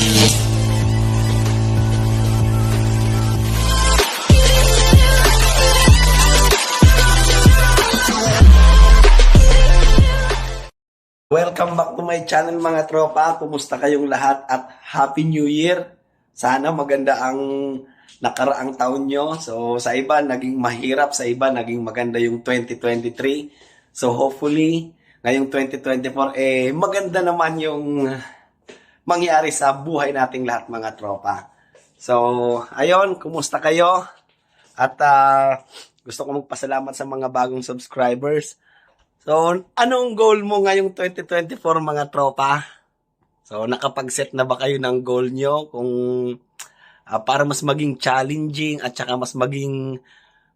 Welcome back to my channel mga tropa. Kumusta kayong lahat at Happy New Year. Sana maganda ang nakaraang taon nyo. So sa iba naging mahirap, sa iba naging maganda yung 2023. So hopefully ngayong 2024 eh maganda naman yung mangyari sa buhay nating lahat mga tropa. So ayon, kumusta kayo? At ah, gusto ko magpasalamat sa mga bagong subscribers. So, anong goal mo ngayong 2024 mga tropa? So, nakapag-set na ba kayo ng goal nyo kung ah, para mas maging challenging at saka mas maging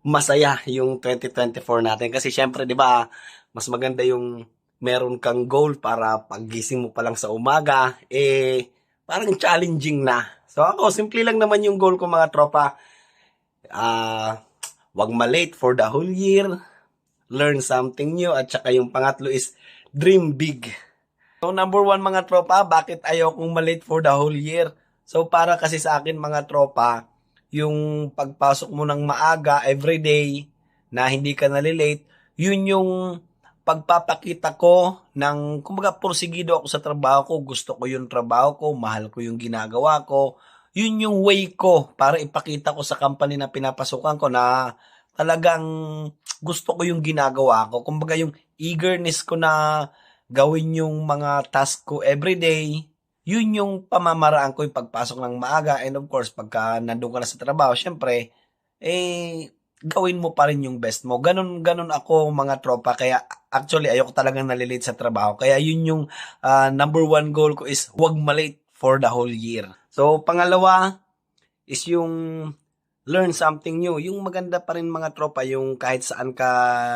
masaya yung 2024 natin? Kasi syempre, di ba, mas maganda yung meron kang goal para paggising mo pa lang sa umaga, eh, parang challenging na. So, ako, simple lang naman yung goal ko mga tropa. Ah, wag ma-late for the whole year learn something new at saka yung pangatlo is dream big. So number one mga tropa, bakit ayaw kong malate for the whole year? So para kasi sa akin mga tropa, yung pagpasok mo ng maaga everyday na hindi ka nalilate, yun yung pagpapakita ko ng, kumbaga, porsigido ako sa trabaho ko, gusto ko yung trabaho ko, mahal ko yung ginagawa ko, yun yung way ko para ipakita ko sa company na pinapasukan ko na talagang gusto ko yung ginagawa ko. Kumbaga yung eagerness ko na gawin yung mga task ko everyday, yun yung pamamaraan ko yung pagpasok ng maaga. And of course, pagka nandun ka na sa trabaho, syempre, eh, gawin mo pa rin yung best mo. Ganun, ganun ako mga tropa. Kaya actually, ayoko talagang nalilate sa trabaho. Kaya yun yung ah, number one goal ko is huwag malate for the whole year. So, pangalawa is yung learn something new. Yung maganda pa rin mga tropa, yung kahit saan ka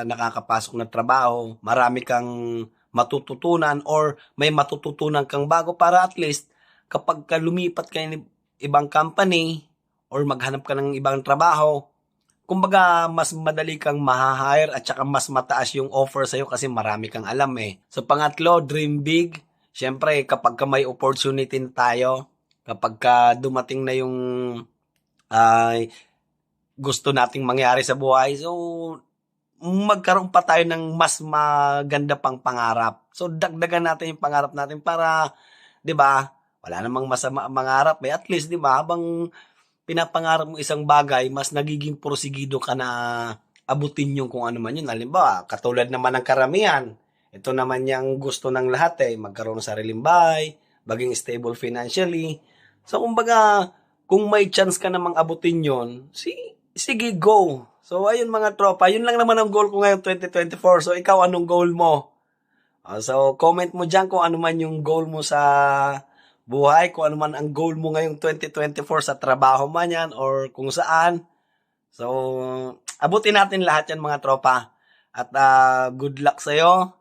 nakakapasok na trabaho, marami kang matututunan or may matututunan kang bago para at least kapag ka lumipat ka ng ibang company or maghanap ka ng ibang trabaho, kumbaga mas madali kang mahahire at saka mas mataas yung offer sa'yo kasi marami kang alam eh. So pangatlo, dream big. Siyempre, kapag ka may opportunity tayo, kapag ka dumating na yung ay gusto nating mangyari sa buhay. So, magkaroon pa tayo ng mas maganda pang pangarap. So, dagdagan natin yung pangarap natin para, di ba, wala namang masama ang mangarap. Eh, at least, di ba, habang pinapangarap mo isang bagay, mas nagiging porsigido ka na abutin yung kung ano man yun. Halimbawa, katulad naman ng karamihan, ito naman yung gusto ng lahat eh, magkaroon ng sariling bahay, maging stable financially. So, kumbaga, kung may chance ka namang abutin yon si, sige, go. So, ayun mga tropa, yun lang naman ang goal ko ngayon 2024. So, ikaw, anong goal mo? Ah, so, comment mo dyan kung ano man yung goal mo sa buhay, kung ano man ang goal mo ngayong 2024 sa trabaho man yan or kung saan. So, abutin natin lahat yan mga tropa. At ah, good luck sa'yo.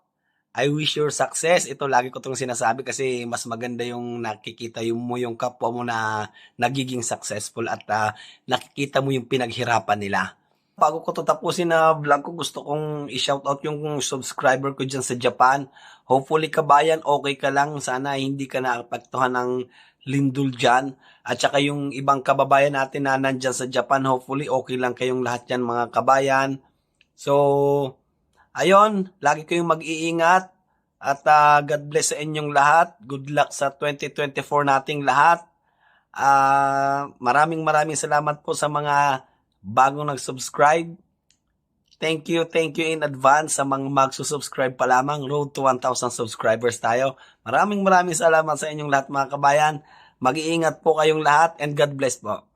I wish your success. Ito lagi ko itong sinasabi kasi mas maganda yung nakikita yung mo yung kapwa mo na nagiging successful at ah, nakikita mo yung pinaghirapan nila. Bago ko to tapusin na vlog ko, gusto kong i-shoutout yung subscriber ko dyan sa Japan. Hopefully kabayan, okay ka lang. Sana hindi ka naapektuhan ng lindol dyan. At saka yung ibang kababayan natin na nandyan sa Japan, hopefully okay lang kayong lahat dyan mga kabayan. So, Ayon, lagi kayong mag-iingat at ah, God bless sa inyong lahat. Good luck sa 2024 nating lahat. Ah, maraming maraming salamat po sa mga bago nag-subscribe, thank you, thank you in advance sa mga magsusubscribe pa lamang. Road to 1,000 subscribers tayo. Maraming maraming salamat sa inyong lahat mga kabayan. Mag-iingat po kayong lahat and God bless po.